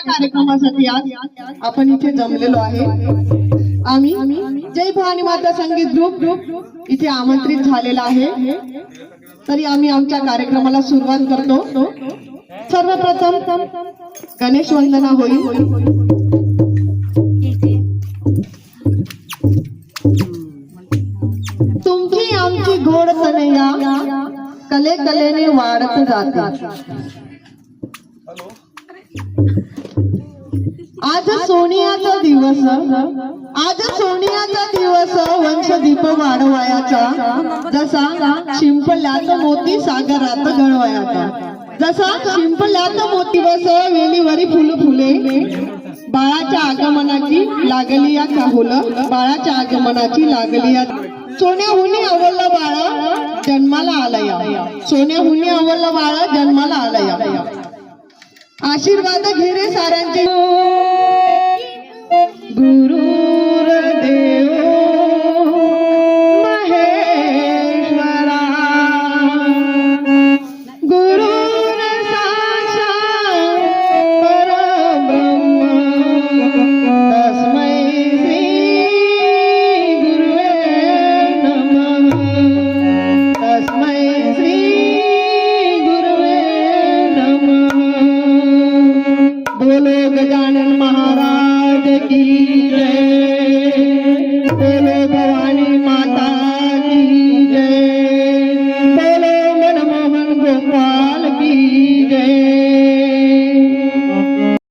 कार्यक्रमासाठी आज आपण इथे जमलेलो आहे. आम्ही जय भवानी माता संगीत ग्रुप ग्रुप इथे आमंत्रित झालेला आहे. तरी आम्ही आमच्या कार्यक्रमाला सुरुवात करतो. सर्वप्रथम गणेश वंदना होईल. तुमची आमची गोड सनया कले कलेने वाढत जाते. आज सोनियाचा दिवस आज सोनियाचा दिवस वंशदीप वाढवायाचा. जसा शिंपल्यात मोती सागरात गळवायाचा. जसा शिंपल्यात मोती बस वेलीवरी फुल फुले. बाळाच्या आगमनाची लागली या काहुल बाळाच्या आगमनाची लागली या सोन्याहुनी अवलला बाळा जन्माला आलया. सोन्याहुनी अवलला बाळा जन्माला आलया. आशीर्वाद घेरे साऱ्यांचे E